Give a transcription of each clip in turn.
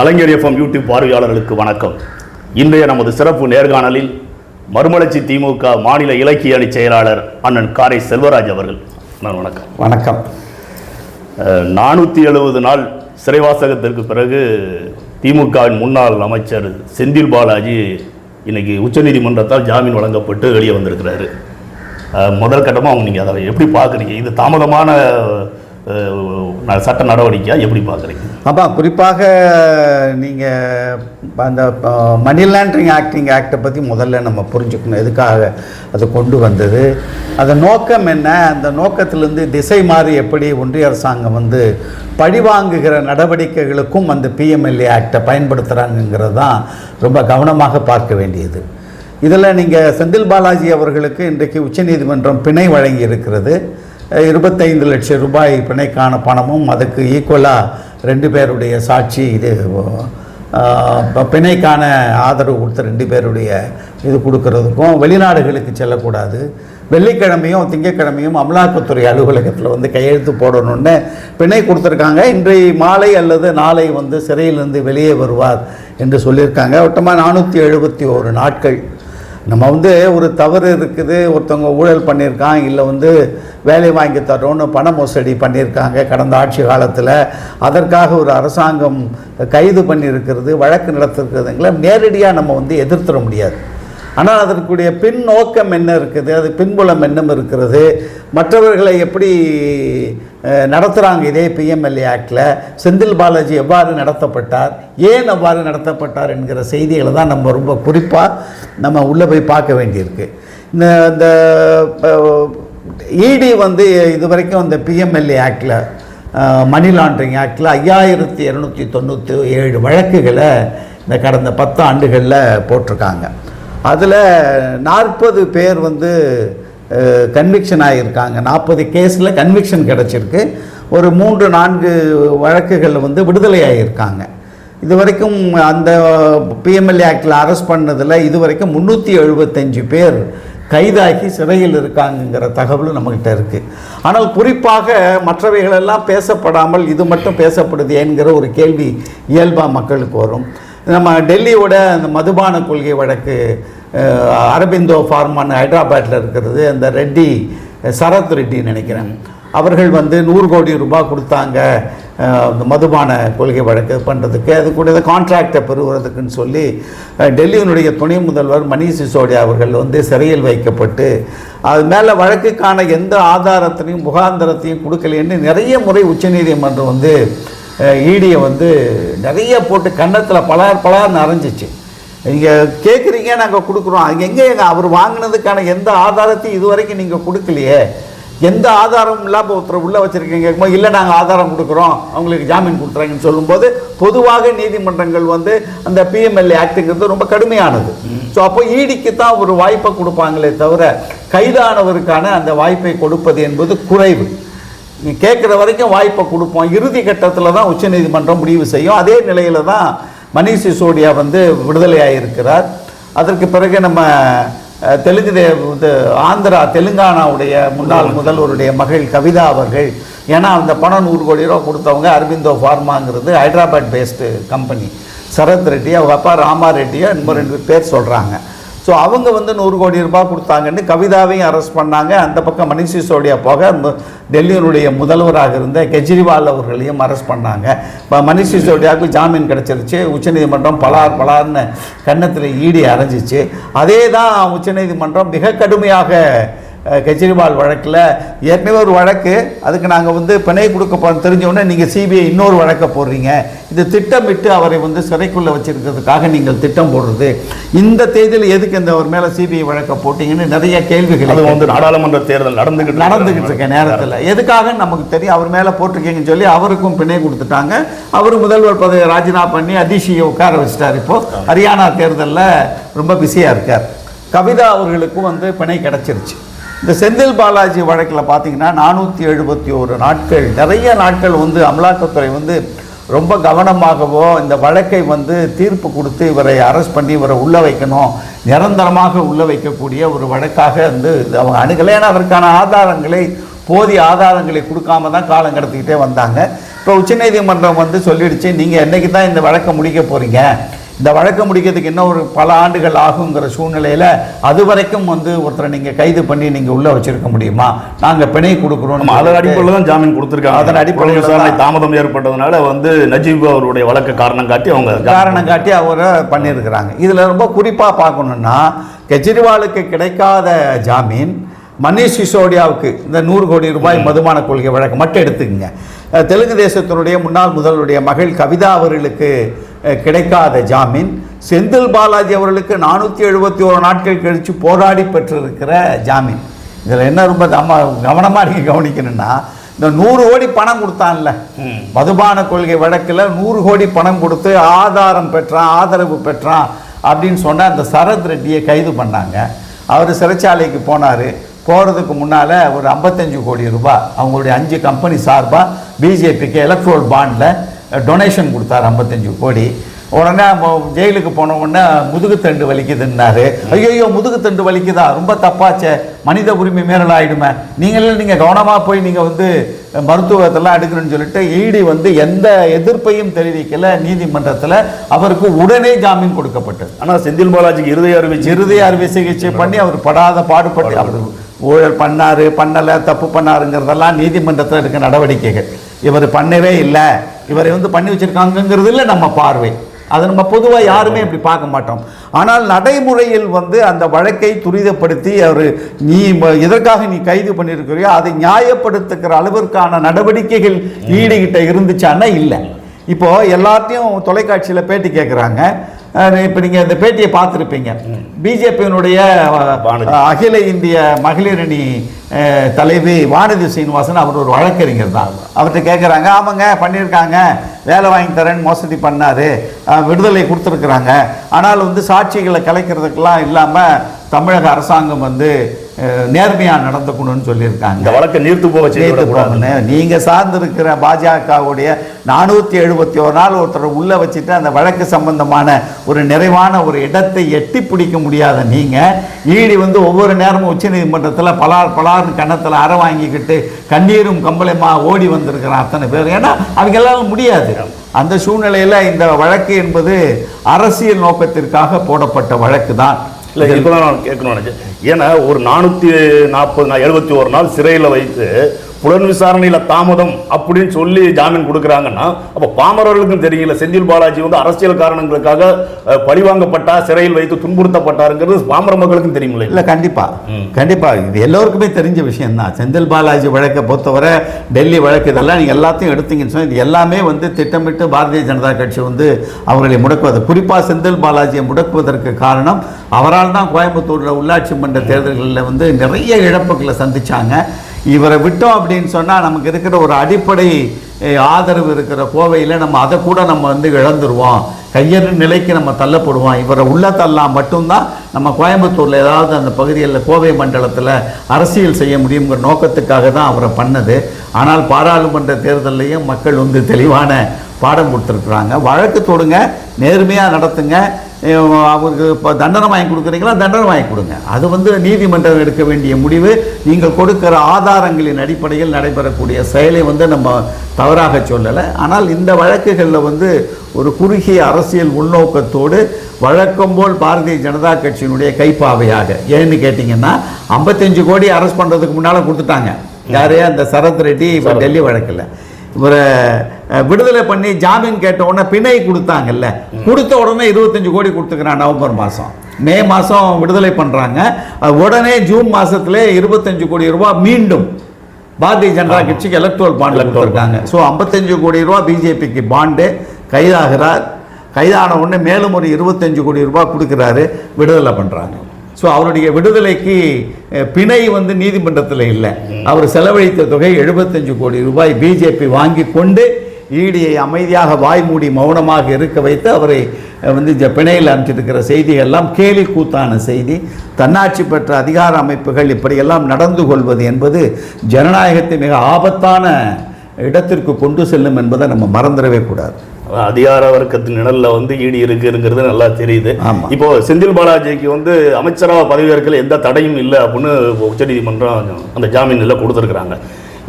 கலைஞர் FM YouTube பார்வையாளர்களுக்கு வணக்கம். இன்றைய நமது சிறப்பு நேர்காணலில் மறுமலர்ச்சி திமுக மாநில இலக்கிய அணி செயலாளர் அண்ணன் காரை செல்வராஜ் அவர்கள். அண்ணன் வணக்கம். வணக்கம். நானூற்றி எழுபது நாள் சிறைவாசகத்திற்கு பிறகு திமுகவின் முன்னாள் அமைச்சர் செந்தில் பாலாஜி இன்னைக்கு உச்சநீதிமன்றத்தால் ஜாமீன் வழங்கப்பட்டு வெளியே வந்திருக்கிறாரு. முதல் கட்டமாக அவங்க நீங்கள் அதை எப்படி பார்க்குறீங்க? இது தாமதமான சட்ட நடவடிக்கையாக எப்படி பார்க்குறீங்க ஆமாம் குறிப்பாக நீங்கள் அந்த மணி லாண்ட்ரிங் ஆக்டிங் ஆக்டை பற்றி முதல்ல நம்ம புரிஞ்சுக்கணும். எதுக்காக அது கொண்டு வந்தது? அந்த நோக்கம் என்ன? அந்த நோக்கத்திலேருந்து திசை மாறி எப்படி ஒன்றிய அரசாங்கம் வந்து பழிவாங்குகிற நடவடிக்கைகளுக்கும் அந்த பிஎம்எல்ஏ ஆக்டை பயன்படுத்துகிறாங்கங்கிறது தான் ரொம்ப கவனமாக பார்க்க வேண்டியது. இதில் நீங்கள் செந்தில் பாலாஜி அவர்களுக்கு இன்றைக்கு உச்சநீதிமன்றம் பிணை வழங்கி இருக்கிறது இருபத்தைந்து லட்சம் ரூபாய் பிணைக்கான பணமும் அதுக்கு ஈக்குவலாக ரெண்டு பேருடைய சாட்சி இது பிணைக்கான ஆதரவு கொடுத்த ரெண்டு பேருடைய இது கொடுக்கறதுக்கும் வெளிநாடுகளுக்கு செல்லக்கூடாது. வெள்ளிக்கிழமையும் திங்கட்கிழமையும் அமலாக்கத்துறை அலுவலகத்தில் வந்து கையெழுத்து போடணும்னு பிணை கொடுத்துருக்காங்க. இன்றைய மாலை அல்லது நாளை வந்து சிறையிலிருந்து வெளியே வருவார் என்று சொல்லியிருக்காங்க. ஒட்டமாக நானூற்றி எழுபத்தி ஒரு நாட்கள் நம்ம வந்து ஒரு தவறு இருக்குது ஒருத்தவங்க ஊழல் பண்ணியிருக்கான் இல்லை வந்து வேலை வாங்கி தரோன்னு பண மோசடி பண்ணியிருக்காங்க கடந்த ஆட்சி காலத்தில். அதற்காக ஒரு அரசாங்கம் கைது பண்ணியிருக்கிறது வழக்கு நடத்திருக்கிறதுங்களை நேரடியாக நம்ம வந்து எதிர்த்திட முடியாது. ஆனால் அதற்குடைய பின் நோக்கம் என்ன இருக்குது? அது பின்புலம் என்னம் இருக்கிறது. மற்றவர்களை எப்படி நடத்துகிறாங்க இதே பிஎம்எல்ஏ ஆக்டில் செந்தில் பாலாஜி எவ்வாறு நடத்தப்பட்டார்? ஏன் அவ்வாறு நடத்தப்பட்டார் என்கிற செய்திகளை தான் நம்ம ரொம்ப குறிப்பாக நம்ம உள்ளே போய் பார்க்க வேண்டியிருக்கு. இந்த இந்த இடி வந்து இது வரைக்கும் அந்த பிஎம்எல்ஏ ஆக்டில் மணி லாண்ட்ரிங் ஆக்டில் ஐயாயிரத்தி இரநூத்தி தொண்ணூற்றி ஏழு வழக்குகளை இந்த கடந்த பத்து ஆண்டுகளில் போட்டிருக்காங்க. அதில் நாற்பது பேர் வந்து கன்விக்ஷன் ஆகியிருக்காங்க நாற்பது கேஸில் கன்விக்ஷன் கிடச்சிருக்கு. ஒரு மூன்று நான்கு வழக்குகளில் வந்து விடுதலை ஆகியிருக்காங்க இது வரைக்கும் அந்த பிஎம்எல்ஏ ஆக்டில் அரெஸ்ட் பண்ணதில் இது வரைக்கும் முந்நூற்றி எழுபத்தஞ்சு பேர் கைதாகி சிறையில் இருக்காங்கங்கிற தகவலும் நம்மக்கிட்ட இருக்குது ஆனால் குறிப்பாக மற்றவைகளெல்லாம் பேசப்படாமல் இது மட்டும் பேசப்படுது என்கிற ஒரு கேள்வி இயல்பாக மக்களுக்கு வரும். நம்ம டெல்லியோட அந்த மதுபான கொள்கை வழக்கு அரபிந்தோ ஃபார்மான் ஹைதராபாத்தில் இருக்கிறது அந்த ரெட்டி சரத் ரெட்டின்னு நினைக்கிறேன். அவர்கள் வந்து நூறு கோடி ரூபாய் கொடுத்தாங்க அந்த மதுபான கொள்கை வழக்கு பண்ணுறதுக்கு அது கூட கான்ட்ராக்டை பெறுவதற்குன்னு சொல்லி டெல்லியினுடைய துணை முதல்வர் மணீஷ் சிசோடியா அவர்கள் வந்து சிறையில் வைக்கப்பட்டு அது மேலே வழக்குக்கான எந்த ஆதாரத்தையும் முகாந்திரத்தையும் கொடுக்கலைன்னு நிறைய முறை உச்சநீதிமன்றம் வந்து ஈடியை வந்து நிறைய போட்டு கன்னத்தில் பலார் பலார்னு அரைஞ்சிச்சு. நீங்கள் கேட்குறீங்க நாங்கள் கொடுக்குறோம். அது எங்கே எங்கள் அவர் வாங்கினதுக்கான எந்த ஆதாரத்தையும் இது வரைக்கும் நீங்கள் கொடுக்கலையே. எந்த ஆதாரமும் இல்லாமல் ஒருத்தர் உள்ளே வச்சுருக்கீங்க. இல்லை நாங்கள் ஆதாரம் கொடுக்குறோம். அவங்களுக்கு ஜாமீன் கொடுத்துறாங்கன்னு சொல்லும்போது பொதுவாக நீதிமன்றங்கள் வந்து அந்த பிஎம்எல்ஏ ஆக்டுங்கிறது ரொம்ப கடுமையானது. ஸோ அப்போ ஈடிக்கு தான் ஒரு வாய்ப்பை கொடுப்பாங்களே தவிர கைதானவருக்கான அந்த வாய்ப்பை கொடுப்பது என்பது குறைவு. நீ கேட்குற வரைக்கும் வாய்ப்பை கொடுப்போம். இறுதி கட்டத்தில் தான் உச்சநீதிமன்றம் முடிவு செய்யும். அதே நிலையில் தான் மணீஷ் சிசோடியா வந்து விடுதலையாகிருக்கிறார் அதற்கு பிறகு நம்ம தெலுங்கு தே இது ஆந்திரா தெலுங்கானாவுடைய முன்னாள் முதல்வருடைய மகள் கவிதா அவர்கள் ஏன்னா அந்த பணம் நூறு கோடி ரூபா கொடுத்தவங்க அரவிந்தோ ஃபார்மாங்கிறது ஹைதராபாத் பேஸ்டு கம்பெனி சரத் ரெட்டி அவங்க அப்பா ராமா ரெட்டியோ இன்னும் ரெண்டு பேர் சொல்கிறாங்க ஸோ அவங்க வந்து நூறு கோடி ரூபாய் கொடுத்தாங்கன்னு கவிதாவையும் அரெஸ்ட் பண்ணாங்க. அந்த பக்கம் மணிஷ் சிசோடியா போக மு- டெல்லியினுடைய முதல்வராக இருந்த கெஜ்ரிவால் அவர்களையும் அரெஸ்ட் பண்ணாங்க. இப்போ மணிஷ் சிசோடியாவுக்கு ஜாமீன் கிடச்சிருச்சு. உச்சநீதிமன்றம் பலார் பலார்னு கன்னத்தில் ஈடி அரைஞ்சிச்சு. அதே தான் உச்சநீதிமன்றம் மிக கடுமையாக கெஜ்ரிவால் வழக்கில் ஏற்கனவே ஒரு வழக்கு அதுக்கு நாங்கள் வந்து பிணை கொடுக்க போகிறோம் தெரிஞ்சவுடனே நீங்கள் சிபிஐ இன்னொரு வழக்கை போடுறீங்க. இது திட்டமிட்டு அவரை வந்து சிறைக்குள்ளே வச்சிருக்கிறதுக்காக நீங்கள் திட்டம் போடுறது. இந்த தேதியில் எதுக்கு இந்த அவர் மேலே சிபிஐ வழக்கை போட்டீங்கன்னு நிறைய கேள்விகள் அது வந்து நாடாளுமன்ற தேர்தல் நடந்துகிட்டு நடந்துகிட்டு இருக்க நேரத்தில். எதுக்காக நமக்கு தெரியும் அவர் மேலே போட்டிருக்கீங்கன்னு சொல்லி அவருக்கும் பிணை கொடுத்துட்டாங்க. அவர் முதல்வர் பதவியை ராஜினாமா பண்ணி அதிஷியை உட்கார வச்சிட்டார் இப்போ. ஹரியானா தேர்தலில் ரொம்ப பிஸியாக இருக்கார். கவிதா அவர்களுக்கும் வந்து பிணை கிடச்சிருச்சு. இந்த செந்தில் பாலாஜி வழக்கில் பார்த்தீங்கன்னா நானூற்றி எழுபத்தி ஒரு நாட்கள் நிறைய நாட்கள் வந்து அமலாக்கத்துறை வந்து ரொம்ப கவனமாகவோ இந்த வழக்கை வந்து தீர்ப்பு கொடுத்து இவரை அரெஸ்ட் பண்ணி இவரை உள்ளே வைக்கணும் நிரந்தரமாக உள்ளே வைக்கக்கூடிய ஒரு வழக்காக வந்து அவங்க அணுகலை. ஏன்னா அதற்கான ஆதாரங்களை போதிய ஆதாரங்களை கொடுக்காம தான் காலம் கடத்திக்கிட்டே வந்தாங்க. இப்போ உச்சநீதிமன்றம் வந்து சொல்லிடுச்சு நீங்கள் என்றைக்கு தான் இந்த வழக்கை முடிக்க போகிறீங்க இந்த வழக்கை முடிக்கிறதுக்கு இன்னும் ஒரு பல ஆண்டுகள் ஆகுங்கிற சூழ்நிலையில் அது வரைக்கும் வந்து ஒருத்தரை நீங்கள் கைது பண்ணி நீங்கள் உள்ளே வச்சிருக்க முடியுமா? நாங்கள் பிணை கொடுக்குறோம் நம்ம அதன் அடிப்படையில் தான் ஜாமீன் கொடுத்துருக்காங்க. அதன் அடிப்படையில் விசாரணை. தாமதம் ஏற்பட்டதுனால வந்து நஜீப் அவருடைய வழக்கை காரணம் காட்டி அவங்க காரணம் காட்டி அவரை பண்ணியிருக்கிறாங்க. இதில் ரொம்ப குறிப்பாக பார்க்கணுன்னா கெஜ்ரிவாலுக்கு கிடைக்காத ஜாமீன் மனீஷ் சிசோடியாவுக்கு இந்த நூறு கோடி ரூபாய் மதுபான கொள்கை வழக்கு மட்டும் எடுத்துக்கங்க. தெலுங்கு தேசத்தினுடைய முன்னாள் முதல்வருடைய மகள் கவிதா அவர்களுக்கு கிடைக்காத ஜாமீன். செந்தில் பாலாஜி அவர்களுக்கு நானூற்றி எழுபத்தி ஒரு நாட்கள் கழித்து போராடி பெற்றிருக்கிற ஜாமீன். இதில் என்ன ரொம்ப கவனமாக நீங்கள் கவனிக்கணும்னா இந்த நூறு கோடி பணம் கொடுத்தான்ல. மதுபான கொள்கை வழக்கில் நூறு கோடி பணம் கொடுத்து ஆதாரம் பெற்றான் ஆதரவு பெற்றான் அப்படின்னு சொன்ன அந்த சரத் ரெட்டியை கைது பண்ணாங்க. அவர் சிறைச்சாலைக்கு போனார். போகிறதுக்கு முன்னால் ஒரு ஐம்பத்தஞ்சு கோடி ரூபாய். அவங்களுடைய அஞ்சு கம்பெனி சார்பாக பிஜேபிக்கு எலக்ட்ரோல் பாண்டில் டொனேஷன் கொடுத்தாரு ஐம்பத்தஞ்சு கோடி. உடனே ஜெயிலுக்கு போன உடனே முதுகுத்தண்டு வலிக்குதுன்னாரு. ஐயோ முதுகுத்தண்டு வலிக்குதா? ரொம்ப தப்பாச்சே. மனித உரிமை மீறல் ஆயிடுமே. நீங்களே நீங்கள் கவனமாக போய் நீங்கள் வந்து மருத்துவத்தெல்லாம் எடுக்கணும்னு சொல்லிட்டு ஈடி வந்து எந்த எதிர்ப்பையும் தெரிவிக்கல. நீதிமன்றத்தில் அவருக்கு உடனே ஜாமீன் கொடுக்கப்பட்டது. ஆனா செந்தில் பாலாஜிக்கு இருதய அறுவை இருதய அறுவை சிகிச்சை பண்ணி அவர் படாத பாடுபட்டு. அவர் ஊழல் பண்ணாரு பண்ணலை தப்பு பண்ணாருங்கிறதெல்லாம் நீதிமன்றத்தில் இருக்க நடவடிக்கைகள். இவர் பண்ணவே இல்லை. இவரை வந்து பண்ணி வச்சுருக்காங்கங்கிறதுல இல்லை நம்ம பார்வை. அதை நம்ம பொதுவாக யாருமே இப்படி பார்க்க மாட்டோம். ஆனால் நடைமுறையில் வந்து அந்த வழக்கை துரிதப்படுத்தி அவர் நீ எதற்காக நீ கைது பண்ணியிருக்கிறியோ அதை நியாயப்படுத்துகிற அளவிற்கான நடவடிக்கைகள் ஈடுகிட்ட இருந்துச்சான்னா இல்லை. இப்போது எல்லாத்தையும் தொலைக்காட்சியில் பேட்டி கேட்குறாங்க இப்போ நீங்கள் இந்த பேட்டியை பார்த்துருப்பீங்க. பிஜேபியினுடைய. அகில இந்திய மகளிர் அணி தலைவி வானதி சீனிவாசன் அவர் ஒரு வழக்கறிஞர் தான். அவர்கிட்ட கேட்குறாங்க ஆமாங்க பண்ணியிருக்காங்க வேலை வாங்கி தரேன்னு மோசடி பண்ணாரு. விடுதலை கொடுத்துருக்குறாங்க. ஆனால் வந்து சாட்சிகளை கலைக்கிறதுக்கெல்லாம் இல்லாமல் தமிழக அரசாங்கம் வந்து நேர்மையாக நடந்துக்கணும்னு சொல்லியிருக்காங்க. இந்த வழக்கை நீர்த்து போக செய்து கேட்டு விடக்கூடாது. போகணும் நீங்க சார்ந்திருக்கிற பாஜகவுடைய நானூற்றி எழுபத்தி ஒரு நாள் ஒருத்தரை உள்ள வச்சுட்டு அந்த வழக்கு சம்பந்தமான ஒரு நிறைவான ஒரு இடத்தை எட்டி பிடிக்க முடியாத நீங்க ஈடி வந்து ஒவ்வொரு நேரமும் உச்சநீதிமன்றத்தில் பலார் பலார்னு கன்னத்தில் அற வாங்கிக்கிட்டு கண்ணீரும் கம்பளமா ஓடி வந்திருக்கிறான் அத்தனை பேர். ஏன்னா அவங்க எல்லாரும் முடியாது. அந்த சூழ்நிலையில் இந்த வழக்கு என்பது அரசியல் நோக்கத்திற்காக போடப்பட்ட வழக்கு தான் இல்லை இப்போதான் நான் கேட்கணும்னு நினைச்சேன். ஏன்னா ஒரு நானூற்றி நாற்பது எழுபத்தி ஒரு நாள் சிறையில் வைத்து புலன் விசாரணையில் தாமதம் அப்படின்னு சொல்லி ஜாமீன் கொடுக்குறாங்கன்னா அப்போ பாமரர்களுக்கும் தெரியல செந்தில் பாலாஜி வந்து அரசியல் காரணங்களுக்காக பழிவாங்கப்பட்டா சிறையில் வைத்து துன்புறுத்தப்பட்டாருங்கிறது பாமர மக்களுக்கும் தெரியுமில்ல இல்லை கண்டிப்பா. கண்டிப்பா. இது எல்லோருக்குமே தெரிஞ்ச விஷயம்தான். செந்தில் பாலாஜி வழக்கை பொறுத்தவரை டெல்லி வழக்கு இதெல்லாம் நீங்கள் எல்லாத்தையும் எடுத்தீங்கன்னு சொன்னா இது எல்லாமே வந்து திட்டமிட்டு பாரதிய ஜனதா கட்சி வந்து அவர்களை முடக்குவது. குறிப்பாக செந்தில் பாலாஜியை முடக்குவதற்கு காரணம் அவரால் தான் கோயம்புத்தூரில் உள்ளாட்சி மன்ற தேர்தல்களில் வந்து நிறைய இழப்புகளை சந்திச்சாங்க. இவரை விட்டோம் அப்படின்னு சொன்னால் நமக்கு இருக்கிற ஒரு அடிப்படை ஆதரவு இருக்கிற கோவையில் நம்ம அதை கூட நம்ம வந்து இழந்துருவோம். கையறு நிலைக்கு நம்ம தள்ளப்படுவோம். இவரை உள்ள தள்ளலாம் மட்டும்தான் நம்ம கோயம்புத்தூரில் ஏதாவது அந்த பகுதியில் கோவை மண்டலத்தில் அரசியல் செய்ய முடியுங்கிற நோக்கத்துக்காக தான் அவரை பண்ணது. ஆனால் பாராளுமன்ற தேர்தல்லையும் மக்கள் வந்து தெளிவான பாடம் கொடுத்துருக்குறாங்க. வழக்கு தொடுங்க நேர்மையாக நடத்துங்க. அவருக்கு இப்போ தண்டனை வாங்கி கொடுக்குறீங்களா? தண்டனை வாங்கி கொடுங்க. அது வந்து நீதிமன்றம் எடுக்க வேண்டிய முடிவு. நீங்கள் கொடுக்கிற ஆதாரங்களின் அடிப்படையில் நடைபெறக்கூடிய செயலை வந்து நம்ம தவறாக சொல்லலை. ஆனால் இந்த வழக்குகளில் வந்து ஒரு குறுகிய அரசியல் உள்நோக்கத்தோடு வழக்கம் போல் பாரதிய ஜனதா கட்சியினுடைய கைப்பாவையாக. ஏன்னு கேட்டிங்கன்னா ஐம்பத்தஞ்சு கோடி அரெஸ்ட் பண்ணுறதுக்கு முன்னால் கொடுத்துட்டாங்க. யாரே? அந்த சரத் ரெட்டி இப்போ டெல்லி வழக்கில். இவரை விடுதலை பண்ணி ஜாமீன் கேட்ட உடனே பிணை கொடுத்தாங்கல்ல. கொடுத்த உடனே இருபத்தஞ்சு கோடி கொடுத்துக்கிறான் நவம்பர் மாதம் மே மாதம் விடுதலை பண்ணுறாங்க உடனே ஜூன் மாதத்துல இருபத்தஞ்சு கோடி ரூபாய் மீண்டும் பாரதிய ஜனதா கட்சிக்கு எலக்ட்ரோல் பாண்ட் கொடுத்துருக்காங்க. ஸோ ஐம்பத்தஞ்சு கோடி ரூபாய் பிஜேபிக்கு பாண்டு கைதாகிறார். கைதான உடனே மேலும் ஒரு இருபத்தஞ்சு கோடி ரூபாய் கொடுக்குறாரு. விடுதலை பண்ணுறாங்க ஸோ அவருடைய விடுதலைக்கு பிணை வந்து நீதிமன்றத்தில் இல்லை. அவர் செலவழித்த தொகை எழுபத்தஞ்சு கோடி ரூபாய் பிஜேபி வாங்கி கொண்டு ஈடியை அமைதியாக வாய் மூடி மௌனமாக இருக்க வைத்து அவரை வந்து இந்த பிணையில் அனுப்பிச்சிருக்கிற செய்திகள்லாம் கேலி கூத்தான செய்தி. தன்னாட்சி பெற்ற அதிகார அமைப்புகள் இப்படியெல்லாம் நடந்து கொள்வது என்பது ஜனநாயகத்தை மிக ஆபத்தான இடத்திற்கு கொண்டு செல்லும் என்பதை நம்ம மறந்துடவே கூடாது. அதிகார வர்க்கத்தின் நிழல்ல வந்து ஈடு இருக்குங்கிறது நல்லா தெரியுது. இப்போ செந்தில் பாலாஜிக்கு வந்து அமைச்சராக பதவியேற்கல எந்த தடையும் இல்லை அப்படின்னு உச்சநீதிமன்றம் அந்த ஜாமீனில் கொடுத்துருக்குறாங்க.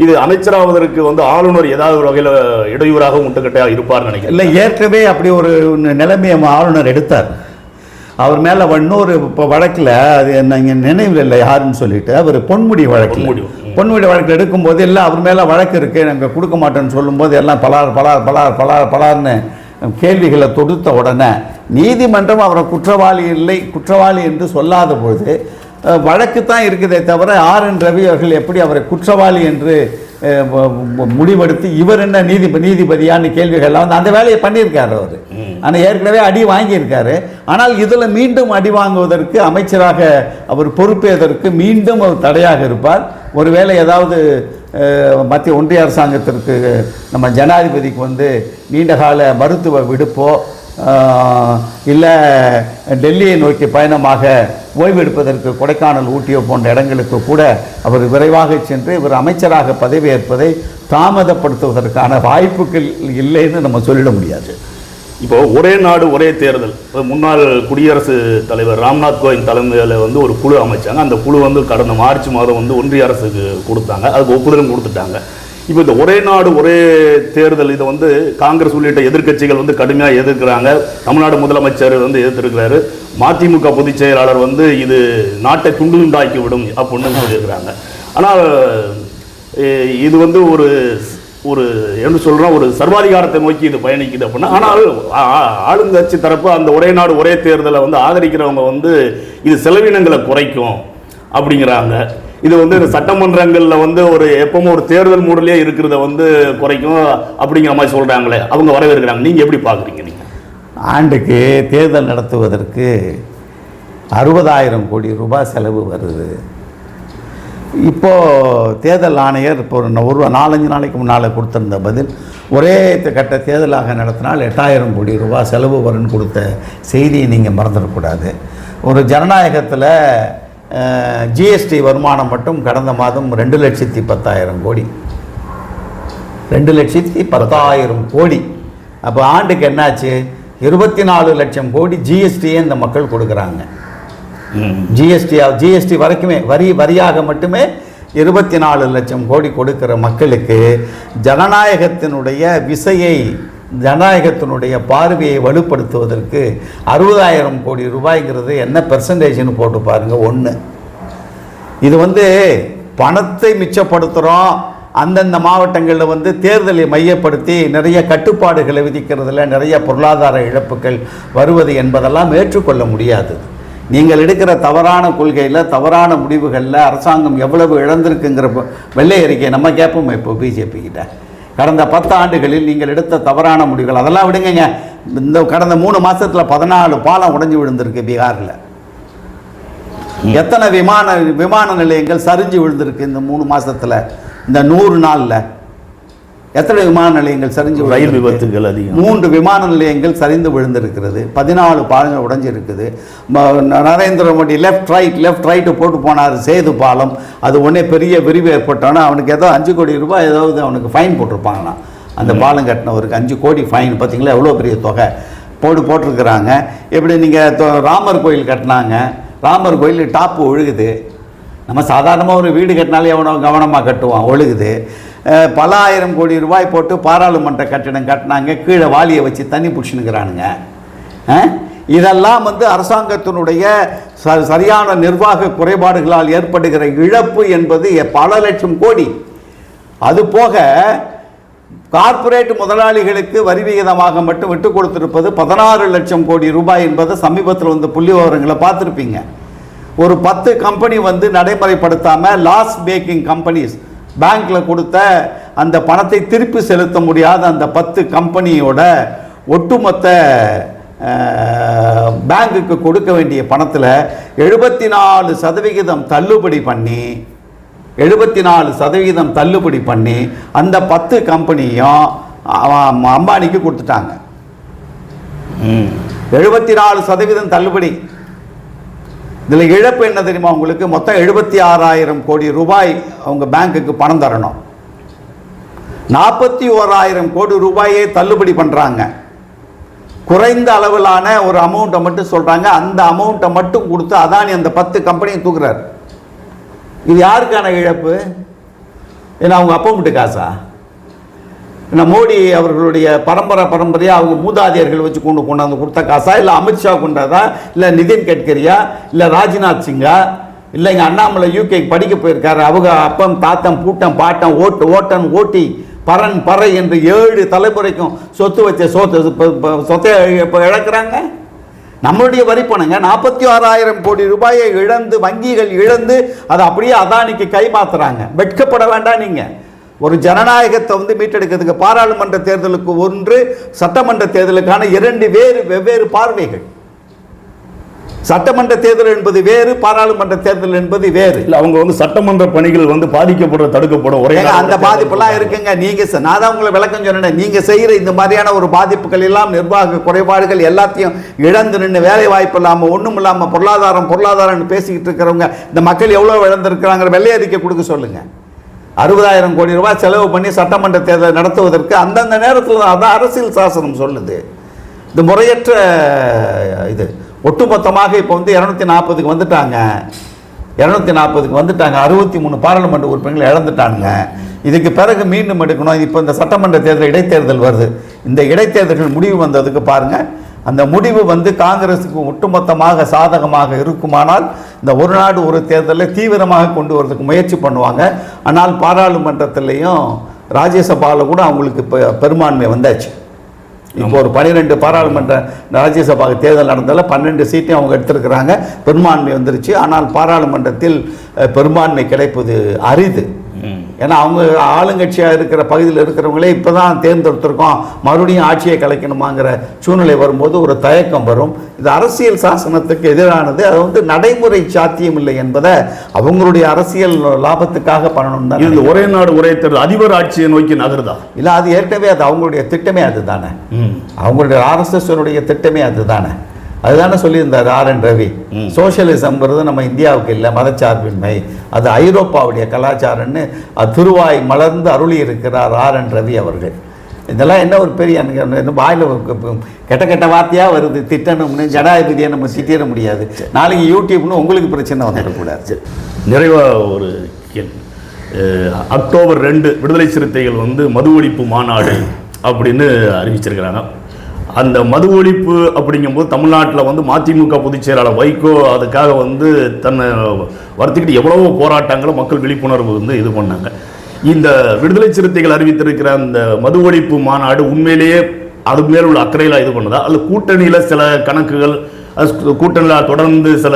இது அமைச்சராவதற்கு வந்து ஆளுநர் ஏதாவது ஒரு வகையில் இடையூறாக முட்டுக்கட்டையாக இருப்பார்னு நினைக்கிறேன். இல்லை ஏற்கனவே அப்படி ஒரு நிலைமையை ஆளுநர் எடுத்தார். அவர் மேலே இன்னொரு இப்போ வழக்கில் அது நீங்கள் நினைவில் இல்லை யாருன்னு சொல்லிட்டு அவர் பொன்முடி வழக்கு பொன்முடி, ம். பொன்முடி வழக்கு எடுக்கும்போது எல்லாம் அவர் மேலே வழக்கு இருக்குது நாங்கள் கொடுக்க மாட்டேன்னு சொல்லும்போது எல்லாம் பலார் பலார் பலார் பலார் பலார்னு கேள்விகளை தொடுத்த உடனே நீதிமன்றம் அவரை குற்றவாளி இல்லை குற்றவாளி என்று சொல்லாத பொழுது வழக்கு தான் இருக்குதே தவிர ஆர் என் ரவி அவர்கள் எப்படி அவரை குற்றவாளி என்று முடிவெடுத்து இவர் என்ன நீதி நீதிபதியான்னு கேள்விகள்லாம் வந்து அந்த வேலையை பண்ணியிருக்காரு அவர். ஆனால் ஏற்கனவே அடி வாங்கியிருக்காரு. ஆனால் இதில் மீண்டும் அடி வாங்குவதற்கு அமைச்சராக அவர் பொறுப்பேதற்கு மீண்டும் அவர் தடையாக இருப்பார். ஒருவேளை ஏதாவது மத்திய ஒன்றிய அரசாங்கத்திற்கு நம்ம ஜனாதிபதிக்கு வந்து நீண்டகால மருத்துவ விடுப்போ இல்லை டெல்லியை நோக்கி பயணமாக ஓய்வெடுப்பதற்கு கொடைக்கானல் ஊட்டியோ போன்ற இடங்களுக்கு கூட அவர் விரைவாக சென்று இவர் அமைச்சராக பதவியேற்பதை தாமதப்படுத்துவதற்கான வாய்ப்புகள் இல்லைன்னு நம்ம சொல்லிட முடியாது. இப்போ ஒரே நாடு ஒரே தேர்தல். இப்போ முன்னாள் குடியரசு தலைவர் ராம்நாத் கோவிந்த் தலைமையில் வந்து ஒரு குழு அமைச்சாங்க. அந்த குழு வந்து கடந்த மார்ச் மாதம் வந்து ஒன்றிய அரசுக்கு கொடுத்தாங்க. அதுக்கு ஒப்புதலும் கொடுத்துட்டாங்க. இப்போ இந்த ஒரே நாடு ஒரே தேர்தல் இதை வந்து காங்கிரஸ் உள்ளிட்ட எதிர்க்கட்சிகள் வந்து கடுமையாக எதிர்க்கிறாங்க. தமிழ்நாடு முதலமைச்சர் வந்து எதிர்த்திருக்கிறாரு. மதிமுக பொதுச் செயலாளர் வந்து இது நாட்டை துண்டுண்டாக்கி விடும் அப்படின்னு சொல்லியிருக்கிறாங்க. ஆனால் இது வந்து ஒரு ஒரு என்ன சொல்கிறோம் ஒரு சர்வாதிகாரத்தை நோக்கி இது பயணிக்குது அப்படின்னா ஆனால் ஆளுங்கட்சி தரப்பு அந்த ஒரே நாடு ஒரே தேர்தலை வந்து ஆதரிக்கிறவங்க வந்து இது செலவினங்களை குறைக்கும் அப்படிங்கிறாங்க. இது வந்து இந்த சட்டமன்றங்களில் வந்து ஒரு எப்பவும் ஒரு தேர்தல் மூடலே இருக்கிறத வந்து குறைக்கும் அப்படிங்கிற மாதிரி சொல்கிறாங்களே அவங்க வரவேற்கிறாங்க. நீங்கள் எப்படி பார்க்குறீங்க நீங்கள் ஆண்டுக்கு தேர்தல் நடத்துவதற்கு அறுபதாயிரம் கோடி ரூபாய் செலவு வருது. இப்போது தேர்தல் ஆணையர் இப்போ ஒரு ஒரு நாலஞ்சு நாளைக்கு முன்னால் கொடுத்துருந்த பதில் ஒரே கட்ட தேர்தலாக நடத்தினால் எட்டாயிரம் கோடி ரூபாய் செலவு வரும்னு கொடுத்த செய்தியை நீங்கள் மறந்துடக்கூடாது. ஒரு ஜனநாயகத்தில் ஜிஎஸ்டி வருமானம் மட்டும் கடந்த மாதம் ரெண்டு லட்சத்தி பத்தாயிரம் கோடி. ரெண்டு லட்சத்தி பத்தாயிரம் கோடி. அப்போ ஆண்டுக்கு என்னாச்சு? இருபத்தி நாலு லட்சம் கோடி ஜிஎஸ்டியே இந்த மக்கள் கொடுக்குறாங்க. ஜிஎஸ்டி ஜிஎஸ்டி வரைக்குமே வரி வரியாக மட்டுமே இருபத்தி நாலு லட்சம் கோடி கொடுக்கிற மக்களுக்கு ஜனநாயகத்தினுடைய விசையை ஜனநாயகத்தினுடைய பார்வையை வலுப்படுத்துவதற்கு அறுபதாயிரம் கோடி ரூபாய்ங்கிறது என்ன பெர்சன்டேஜ்னு போட்டு பாருங்கள் ஒன்று இது வந்து பணத்தை மிச்சப்படுத்துகிறோம் அந்தந்த மாவட்டங்களில் வந்து தேர்தலை மையப்படுத்தி நிறைய கட்டுப்பாடுகளை விதிக்கிறதுல நிறைய பொருளாதார இழப்புகள் வருவது என்பதெல்லாம் ஏற்றுக்கொள்ள முடியாது. நீங்கள் எடுக்கிற தவறான கொள்கையில் தவறான முடிவுகளில் அரசாங்கம் எவ்வளவு இழந்திருக்குங்கிற வெள்ளை அறிக்கையை நம்ம கேட்போம் இப்போ பிஜேபி கிட்ட? கடந்த பத்து ஆண்டுகளில் நீங்கள் எடுத்த தவறான முடிவுகள் அதெல்லாம் விடுங்கங்க. இந்த கடந்த மூணு மாதத்தில் பதினாலு பாலம் உடஞ்சி விழுந்திருக்கு பீகாரில். எத்தனை விமான விமான நிலையங்கள் சரிஞ்சு விழுந்திருக்கு இந்த மூணு மாதத்தில் இந்த நூறு நாளில். எத்தனை விமான நிலையங்கள் சரிஞ்சு ரயில்? விபத்துகள் அதிகம். மூன்று விமான நிலையங்கள் சரிந்து விழுந்திருக்கிறது. பதினாலு பாலங்கள் உடைஞ்சிருக்குது. Narendra Modi left right left right போட்டு போனார் சேது பாலம். அது உடனே பெரிய விரிவு ஏற்பட்டோன்னா அவனுக்கு ஏதோ அஞ்சு கோடி ரூபாய் ஏதாவது அவனுக்கு ஃபைன் போட்டிருப்பாங்களாம். அந்த பாலம் கட்டினவருக்கு அஞ்சு கோடி ஃபைன் பார்த்தீங்களா எவ்வளோ பெரிய தொகை? போட்டு போட்டிருக்கிறாங்க. எப்படி நீங்கள் ராமர் கோயில் கட்டினாங்க. ராமர் கோயில் டாப்பு ஒழுகுது. நம்ம சாதாரணமாக ஒரு வீடு கட்டினாலே எவனோ கவனமாக கட்டுவான். ஒழுகுது. பல ஆயிரம் கோடி ரூபாய் போட்டு பாராளுமன்ற கட்டிடம் கட்டினாங்க. கீழே வாளியை வச்சு தண்ணி பிடிச்சினுக்கிறானுங்க இதெல்லாம் வந்து அரசாங்கத்தினுடைய ச- சரியான நிர்வாக குறைபாடுகளால் ஏற்படுகிற இழப்பு என்பது எ- பல லட்சம் கோடி. அது போக கார்ப்பரேட் முதலாளிகளுக்கு வரி விகிதமாக மட்டும் விட்டு கொடுத்துருப்பது பதினாறு லட்சம் கோடி ரூபாய் என்பதை சமீபத்தில் வந்து புள்ளி விவரங்களை பார்த்துருப்பீங்க. ஒரு பத்து கம்பெனி வந்து நடைமுறைப்படுத்தாமல் லாஸ் மேக்கிங் கம்பெனிஸ் பேங்க்கில் கொடுத்த அந்த பணத்தை திருப்பி செலுத்த முடியாத அந்த பத்து கம்பெனியோட ஒட்டுமொத்த பேங்குக்கு கொடுக்க வேண்டிய பணத்தில் எழுபத்தி நாலு சதவிகிதம் தள்ளுபடி பண்ணி எழுபத்தி நாலு சதவிகிதம் தள்ளுபடி பண்ணி அந்த பத்து கம்பெனியும் அம்பானிக்கு கொடுத்துட்டாங்க. எழுபத்தி நாலு சதவீதம் தள்ளுபடி. இதில் இழப்பு என்ன தெரியுமா? உங்களுக்கு மொத்தம் எழுபத்தி ஆறாயிரம் கோடி ரூபாய் அவங்க பேங்க்குக்கு பணம் தரணும். நாற்பத்தி ஓராயிரம் கோடி ரூபாயை தள்ளுபடி பண்ணுறாங்க குறைந்த அளவிலான ஒரு அமௌண்ட்டை மட்டும் சொல்கிறாங்க அந்த அமௌண்ட்டை மட்டும் கொடுத்து அதானி அந்த பத்து கம்பெனியும் தூக்குறாரு. இது யாருக்கான இழப்பு? ஏன்னா அவங்க அப்பா வீட்டு காசா? மோடி அவர்களுடைய பரம்பரை பரம்பரையாக அவங்க மூதாதையர்கள் வச்சு கொண்டு கொண்டாந்து கொடுத்த காசா? இல்லை அமித்ஷா கொண்டாதா? இல்லை நிதின் கட்கரியா? இல்லை ராஜ்நாத் சிங்கா? இல்லை எங்கள் அண்ணாமலை யூகேக்கு படிக்க போயிருக்காரு. அவங்க அப்பம் தாத்தம் பூட்டம் பாட்டம் ஓட்டு ஓட்டன் ஓட்டி பரன் பறை என்று ஏழு தலைமுறைக்கும் சொத்து வச்ச சொத்து சொத்தை இப்போ இழக்கிறாங்க? நம்மளுடைய வரி பணங்க நாற்பத்தி ஆறாயிரம் கோடி ரூபாயை இழந்து வங்கிகள் இழந்து அதை அப்படியே அதானிக்கு கைமாத்துறாங்க. வெட்கப்பட வேண்டாம் நீங்கள் ஒரு ஜனநாயகத்தை வந்து மீட்டெடுக்கிறதுக்கு பாராளுமன்ற தேர்தலுக்கு ஒன்று சட்டமன்ற தேர்தலுக்கான இரண்டு வேறு வெவ்வேறு பார்வைகள். சட்டமன்ற தேர்தல் என்பது வேறு பாராளுமன்ற தேர்தல் என்பது வேறு. இல்ல அவங்க வந்து சட்டமன்ற பணிகள் வந்து பாதிக்கப்படுற தடுக்கப்படும் ஒரே அந்த பாதிப்பெல்லாம். இருக்குங்க. நீங்க நான் தான் உங்களை விளக்கம் சொன்னேன். நீங்க செய்யற இந்த மாதிரியான ஒரு பாதிப்புகள் எல்லாம் நிர்வாக குறைபாடுகள் எல்லாத்தையும் இழந்து நின்று வேலை வாய்ப்பு இல்லாம ஒண்ணும் இல்லாம பொருளாதாரம் பொருளாதாரம்னு பேசிக்கிட்டு இருக்கிறவங்க இந்த மக்கள் எவ்வளவு இழந்திருக்கிறாங்க வெள்ளை அறிக்கை கொடுக்க சொல்லுங்க. அறுபதாயிரம் கோடி ரூபாய் செலவு பண்ணி சட்டமன்ற தேர்தலை நடத்துவதற்கு அந்தந்த நேரத்தில் தான் அதான் அரசியல் சாசனம் சொல்லுது. இது முறையற்ற இது ஒட்டுமொத்தமாக இப்போ வந்து இரநூத்தி நாற்பதுக்கு வந்துட்டாங்க. இரநூத்தி நாற்பதுக்கு வந்துட்டாங்க. அறுபத்தி மூணு பாராளுமன்ற உறுப்பினர்கள் இழந்துட்டாங்க இதுக்கு பிறகு மீண்டும் எடுக்கணும். இப்போ இந்த சட்டமன்ற தேர்தல் இடைத்தேர்தல் வருது. இந்த இடைத்தேர்தல்கள் முடிவு வந்ததுக்கு பாருங்கள் அந்த முடிவு வந்து காங்கிரஸுக்கு ஒட்டுமொத்தமாக சாதகமாக இருக்குமானால் இந்த ஒரு நாடு ஒரு தேர்தலை தீவிரமாக கொண்டு வரதுக்கு முயற்சி பண்ணுவாங்க. ஆனால் பாராளுமன்றத்திலையும் ராஜ்யசபாவில் கூட அவங்களுக்கு இப்போ பெரும்பான்மை வந்தாச்சு. இப்போ ஒரு பன்னிரெண்டு பாராளுமன்ற ராஜ்யசபா தேர்தல் நடந்ததில் பன்னெண்டு சீட்டையும் அவங்க எடுத்திருக்கிறாங்க. பெரும்பான்மை வந்துருச்சு. ஆனால் பாராளுமன்றத்தில் பெரும்பான்மை கிடைப்பது அரிது. ஏன்னா அவங்க ஆளுங்கட்சியாக இருக்கிற பகுதியில் இருக்கிறவங்களே இப்போ தான் தேர்ந்தெடுத்திருக்கோம். மறுபடியும் ஆட்சியை கலைக்கணுமாங்கிற சூழ்நிலை வரும்போது ஒரு தயக்கம் வரும். இது அரசியல் சாசனத்துக்கு எதிரானது. அது வந்து நடைமுறை சாத்தியம் இல்லை என்பதை அவங்களுடைய அரசியல் லாபத்துக்காக பண்ணணும் தான் இது ஒரே நாடு ஒரே தேர்தல் அதிபர் ஆட்சியை நோக்கி நகருதா? இல்லை அது ஏற்கனவே அது அவங்களுடைய திட்டமே அதுதானே. ம். அவங்களுடைய ஆர்எஸ்எஸ்னுடைய திட்டமே அதுதானே. அதுதானே சொல்லியிருந்தார் ஆர் என் ரவி ம். சோஷியலிசம்ங்கிறது நம்ம இந்தியாவுக்கு இல்லை மதச்சார்பின்மை. அது ஐரோப்பாவுடைய கலாச்சாரம்னு அது திருவாய் மலர்ந்து அருளி இருக்கிறார் ஆர் என் ரவி அவர்கள். இதெல்லாம் என்ன ஒரு பெரிய எனக்கு வாயில கெட்ட கெட்ட வார்த்தையாக வருது. திட்டணும்னு ஜனாதிபதியை நம்ம திட்டிட முடியாது. நாளைக்கு யூடியூப்னு உங்களுக்கு பிரச்சனை வந்துடக்கூடாது சரி. நிறைவா ஒரு கேள்வி. அக்டோபர் ரெண்டு விடுதலை சிறுத்தைகள் வந்து மது ஒழிப்பு மாநாடு அப்படின்னு அறிவிச்சிருக்கிறாங்க. அந்த மது ஒழிப்பு அப்படிங்கும்போது தமிழ்நாட்டில் வந்து மதிமுக பொதுச் செயலாளர் வைகோ அதுக்காக வந்து தன்னை வருத்திக்கிட்டு எவ்வளவோ போராட்டங்களும் மக்கள் விழிப்புணர்வு வந்து இது பண்ணாங்க. இந்த விடுதலை சிறுத்தைகள் அறிவித்திருக்கிற அந்த மது ஒழிப்பு மாநாடு உண்மையிலேயே அது மேல் உள்ள அக்கறையில் இது பண்ணுதா? அல்ல கூட்டணியில் சில கணக்குகள் கூட்டணியில் தொடர்ந்து சில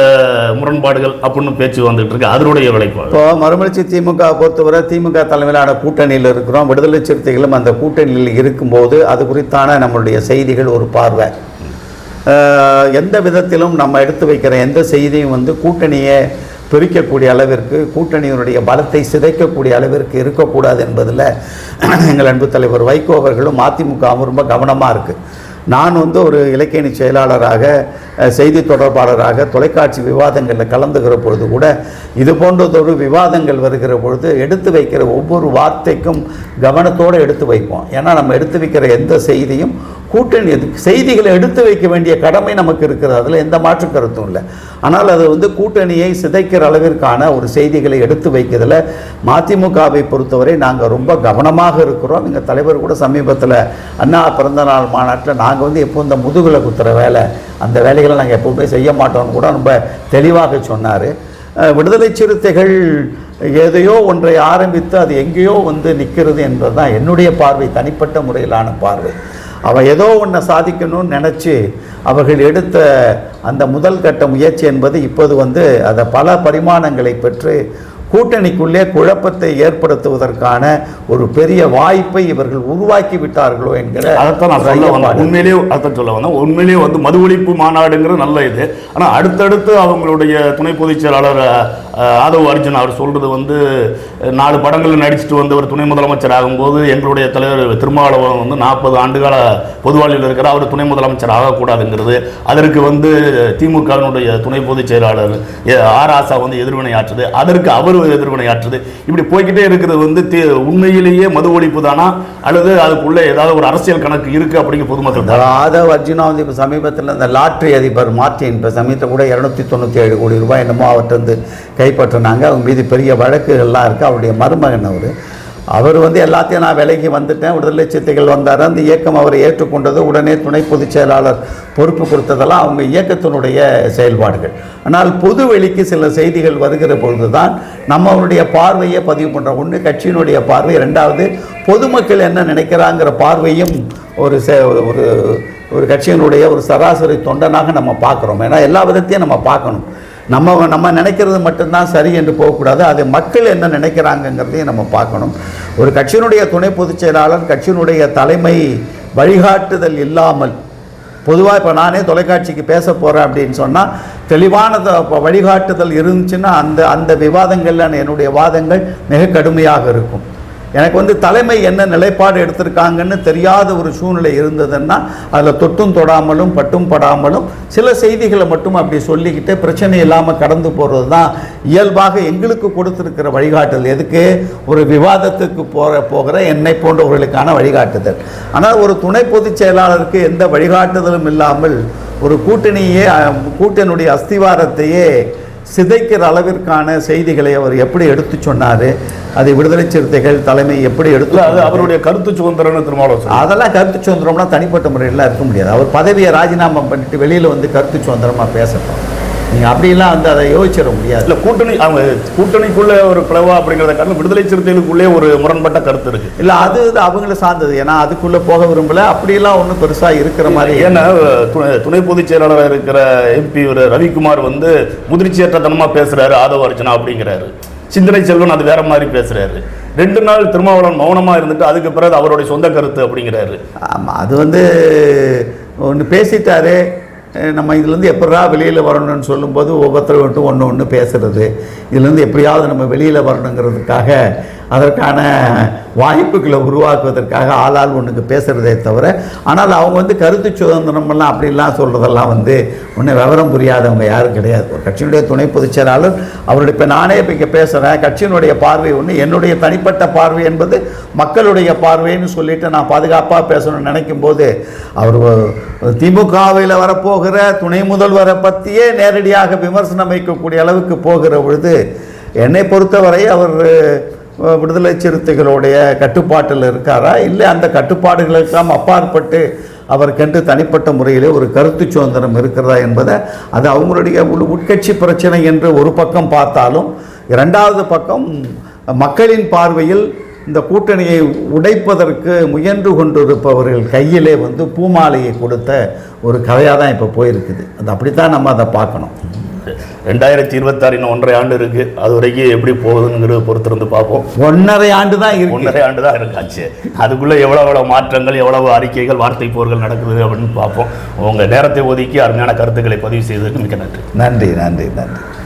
முரண்பாடுகள் அப்படின்னு பேச்சு வந்துட்டு இருக்கு. அதனுடைய விளைப்பு இப்போ மறுமலர்ச்சி திமுக பொறுத்தவரை திமுக தலைமையிலான கூட்டணியில் இருக்கிறோம். விடுதலை சிறுத்தைகளும் அந்த கூட்டணியில் இருக்கும்போது அது குறித்தான நம்மளுடைய செய்திகள் ஒரு பார்வை. எந்த விதத்திலும் நம்ம எடுத்து வைக்கிற எந்த செய்தியும் வந்து கூட்டணியை பிரிக்கக்கூடிய அளவிற்கு கூட்டணியினுடைய பலத்தை சிதைக்கக்கூடிய அளவிற்கு இருக்கக்கூடாது என்பதில் எங்கள் அன்பு தலைவர் வைகோ அவர்களும் அதிமுகவும் ரொம்ப கவனமாக இருக்குது நான் வந்து ஒரு இலக்கியணி செயலாளராக செய்தி தொடர்பாளராக தொலைக்காட்சி விவாதங்களில் கலந்துகிற பொழுது கூட இது போன்றதொரு விவாதங்கள் வருகிற பொழுது எடுத்து வைக்கிற ஒவ்வொரு வார்த்தைக்கும் கவனத்தோடு எடுத்து வைப்போம். ஏன்னா நம்ம எடுத்து வைக்கிற எந்த செய்தியும் கூட்டணி செய்திகளை எடுத்து வைக்க வேண்டிய கடமை நமக்கு இருக்கிறது. அதில் எந்த மாற்று கருத்தும் இல்லை. ஆனால் அது வந்து கூட்டணியை சிதைக்கிற அளவிற்கான ஒரு செய்திகளை எடுத்து வைக்கிறதுல மதிமுகவை பொறுத்தவரை நாங்கள் ரொம்ப கவனமாக இருக்கிறோம். எங்கள் தலைவர் கூட சமீபத்தில் அண்ணா பிறந்தநாள் மாநாட்டில் நாங்கள் வந்து எப்போ இந்த முதுகில் குத்துற வேலை அந்த வேலைகளை நாங்கள் எப்போவுமே செய்ய மாட்டோம்னு கூட ரொம்ப தெளிவாக சொன்னார். விடுதலை சிறுத்தைகள் எதையோ ஒன்றை ஆரம்பித்து அது எங்கேயோ வந்து நிற்கிறது என்பது தான் என்னுடைய பார்வை தனிப்பட்ட முறையிலான பார்வை. அவன் ஏதோ ஒன்றை சாதிக்கணும்னு நினச்சி அவர்கள் எடுத்த அந்த முதல் கட்ட முயற்சி என்பது இப்போது வந்து அதை பல பரிமாணங்களை பெற்று கூட்டணிக்குள்ளே குழப்பத்தை ஏற்படுத்துவதற்கான ஒரு பெரிய வாய்ப்பை இவர்கள் உருவாக்கி விட்டார்களோ என்கிற அதைத்தான் நான் சொல்ல வந்தேன். உண்மையிலேயே அதைத்தான் சொல்ல வந்தேன். உண்மையிலேயே வந்து மது ஒழிப்பு மாநாடுங்கிறது நல்ல இது. ஆனால் அடுத்தடுத்து அவங்களுடைய துணை பொதுச் செயலாளர் ஆதவ் அர்ஜுன் அவர் சொல்றது வந்து நாலு படங்களில் நடிச்சுட்டு வந்து ஒரு துணை முதலமைச்சர் ஆகும்போது எங்களுடைய தலைவர் திருமாவளவன் வந்து நாற்பது ஆண்டுகால பொதுவாழ்வில் இருக்கிற அவர் துணை முதலமைச்சர் ஆகக்கூடாதுங்கிறது. அதற்கு வந்து திமுகவினுடைய துணை பொதுச் செயலாளர் ஆர் ஆசா வந்து எதிர்வினை ஆற்றுது அதற்கு அவர் எதிர்வினை ஆற்றுது இப்படி போய்க்கிட்டே இருக்கிறது வந்து உண்மையிலேயே மது ஒழிப்பு தானா? அல்லது அதுக்குள்ள ஏதாவது ஒரு அரசியல் கணக்கு இருக்கு அப்படிங்கிற பொதுமக்கள் இந்த அர்ஜுனா வந்து இப்போ சமீபத்தில் இந்த லாட்ரி அதிபர் மார்டின் இப்போ சமீபத்தில் கூட இரநூத்தி தொண்ணூற்றி ஏழு கோடி ரூபாய் என்னமோ அவர்கிட்ட வந்து கைப்பற்றினாங்க. அவங்க மீது பெரிய வழக்குகள்லாம் இருக்குது அவருடைய மருமகன் அவர். அவர் வந்து எல்லாத்தையும் நான் விலகி வந்துட்டேன். விடுதலை சிறுத்தைகள் வந்தார். அந்த இயக்கம் அவரை ஏற்றுக்கொண்டது. உடனே துணை பொதுச் செயலாளர் பொறுப்பு கொடுத்ததெல்லாம் அவங்க இயக்கத்தினுடைய செயல்பாடுகள். ஆனால் பொது வெளிக்கு சில செய்திகள் வருகிற பொழுது தான் நம்மளுடைய பார்வையை பதிவு பண்ணுறோம் ஒன்று கட்சியினுடைய பார்வை. ரெண்டாவது பொதுமக்கள் என்ன நினைக்கிறாங்கிற பார்வையும் ஒரு சே ஒரு ஒரு கட்சியினுடைய ஒரு சராசரி தொண்டனாக நம்ம பார்க்குறோம். ஏன்னா எல்லா விதத்தையும் நம்ம பார்க்கணும். நம்ம நம்ம நினைக்கிறது மட்டும்தான் சரி என்று போகக்கூடாது. அது மக்கள் என்ன நினைக்கிறாங்கங்கிறதையும் நம்ம பார்க்கணும். ஒரு கட்சியினுடைய துணை பொதுச் செயலாளர் கட்சியினுடைய தலைமை வழிகாட்டுதல் இல்லாமல் பொதுவாக இப்போ நானே தொலைக்காட்சிக்கு பேச போகிறேன் அப்படின்னு சொன்னால் தெளிவான இப்போ வழிகாட்டுதல் இருந்துச்சுன்னா அந்த அந்த விவாதங்களில் என்னுடைய வாதங்கள் மிக கடுமையாக இருக்கும். எனக்கு வந்து தலைமை என்ன நிலைப்பாடு எடுத்திருக்காங்கன்னு தெரியாத ஒரு சூழ்நிலை இருந்ததுன்னா அதில் தொட்டும் தொடாமலும் பட்டும் படாமலும் சில செய்திகளை மட்டும் அப்படி சொல்லிக்கிட்டு பிரச்சனை இல்லாமல் கடந்து போகிறது தான் இயல்பாக எங்களுக்கு கொடுத்துருக்கிற வழிகாட்டுதல். எதுக்கு? ஒரு விவாதத்துக்கு போகிற போகிற என்னை போன்றவர்களுக்கான வழிகாட்டுதல். ஆனால் ஒரு துணை பொதுச் செயலாளருக்கு எந்த வழிகாட்டுதலும் இல்லாமல் ஒரு கூட்டணியே கூட்டணியுடைய அஸ்திவாரத்தையே சிதைக்கிற அளவிற்கான செய்திகளை அவர் எப்படி எடுத்து சொன்னார்? அதை விடுதலை சிறுத்தைகள் தலைமை எப்படி எடுத்து அது அவருடைய கருத்து சுதந்திரம்னு திருமாவளவன். அதெல்லாம் கருத்து சுதந்திரம்னா தனிப்பட்ட முறையில் இருக்க முடியாது. அவர் பதவியை ராஜினாமா பண்ணிட்டு வெளியில் வந்து கருத்து சுதந்திரமாக பேசட்டும். நீங்கள் அப்படிலாம் வந்து அதை யோசிச்சிட முடியாது. இல்ல கூட்டணி அவங்க கூட்டணிக்குள்ள ஒரு பிளவா அப்படிங்கறத காரணம் விடுதலை சிறுத்தைகளுக்குள்ளே ஒரு முரண்பட்ட கருத்து இருக்கு. இல்லை அது இது அவங்கள சார்ந்தது. ஏன்னா அதுக்குள்ளே போக விரும்பல. அப்படிலாம் ஒன்றும் பெருசாக இருக்கிற மாதிரி ஏன்னா துணை துணை பொதுச் செயலாளராக இருக்கிற எம்பி ஒரு ரவிக்குமார் வந்து முதிர்ச்சியற்றத்தனமா பேசுறாரு ஆதவ அர்ச்சனா அப்படிங்கிறாரு. சிந்தனை செல்வன் அது வேற மாதிரி பேசுறாரு. ரெண்டு நாள் திருமாவளவன் மௌனமா இருந்துட்டு அதுக்கு பிறகு அவருடைய சொந்த கருத்து அப்படிங்கிறாரு. ஆமாம் அது வந்து ஒன்று பேசிட்டாரு. நம்ம இதுலேருந்து எப்படா வெளியில் வரணும்னு சொல்லும்போது ஒவ்வொருத்தரும் விட்டு ஒன்று ஒன்று பேசுகிறது இதுலேருந்து எப்படியாவது நம்ம வெளியில் வரணுங்கிறதுக்காக அதற்கான வாய்ப்புகளை உருவாக்குவதற்காக ஆளால் ஒன்றுக்கு பேசுகிறதே தவிர ஆனால் அவங்க வந்து கருத்து சுதந்திரமெல்லாம் அப்படிலாம் சொல்கிறதெல்லாம் வந்து ஒன்றும் விவரம் புரியாதவங்க யாரும் கிடையாது. ஒரு கட்சியினுடைய துணை பொதுச் செயலாளர் அவருடைய இப்போ நானே இப்போ இங்கே பேசுகிறேன் கட்சியினுடைய பார்வை ஒன்று என்னுடைய தனிப்பட்ட பார்வை என்பது மக்களுடைய பார்வைன்னு சொல்லிட்டு நான் பாதுகாப்பாக பேசணும்னு நினைக்கும் போது அவர் திமுகவில் வரப்போகிற துணை முதல்வரை பற்றியே நேரடியாக விமர்சனம் வைக்கக்கூடிய அளவுக்கு போகிற பொழுது என்னை பொறுத்தவரை அவர் விடுதலை சிறுத்தைகளுடைய கட்டுப்பாட்டில் இருக்காரா? இல்லை அந்த கட்டுப்பாடுகளுக்கெல்லாம் அப்பாற்பட்டு அவருக்கென்று தனிப்பட்ட முறையிலே ஒரு கருத்து சுதந்திரம் இருக்கிறதா என்பதை அது அவங்களுடைய உள்- உட்கட்சி பிரச்சனை என்று ஒரு பக்கம் பார்த்தாலும் இரண்டாவது பக்கம் மக்களின் பார்வையில் இந்த கூட்டணியை உடைப்பதற்கு முயன்று கொண்டிருப்பவர்கள் கையிலே வந்து பூமாலையை கொடுத்த ஒரு கதையாக தான் இப்போ போயிருக்குது. அது அப்படித்தான் நம்ம அதை பார்க்கணும். ரெண்டாயிரத்தி இருபத்தாறு இன்னும் ஒன்றரை ஆண்டு இருக்கு. அது வரைக்கும் எப்படி போகுதுங்கிறத பொறுத்திருந்து பார்ப்போம். ஒன்றரை ஆண்டு தான் இருக்கு. ஒன்றரை ஆண்டு தான் இருக்காச்சு. அதுக்குள்ள எவ்வளவு எவ்வளவு மாற்றங்கள் எவ்வளவு அறிக்கைகள் வார்த்தை போர்கள் நடக்குது அப்படின்னு பார்ப்போம். உங்க நேரத்தை ஒதுக்கி அருமையான கருத்துக்களை பதிவு செய்ததுக்கு மிக்க நன்றி. நன்றி நன்றி நன்றி.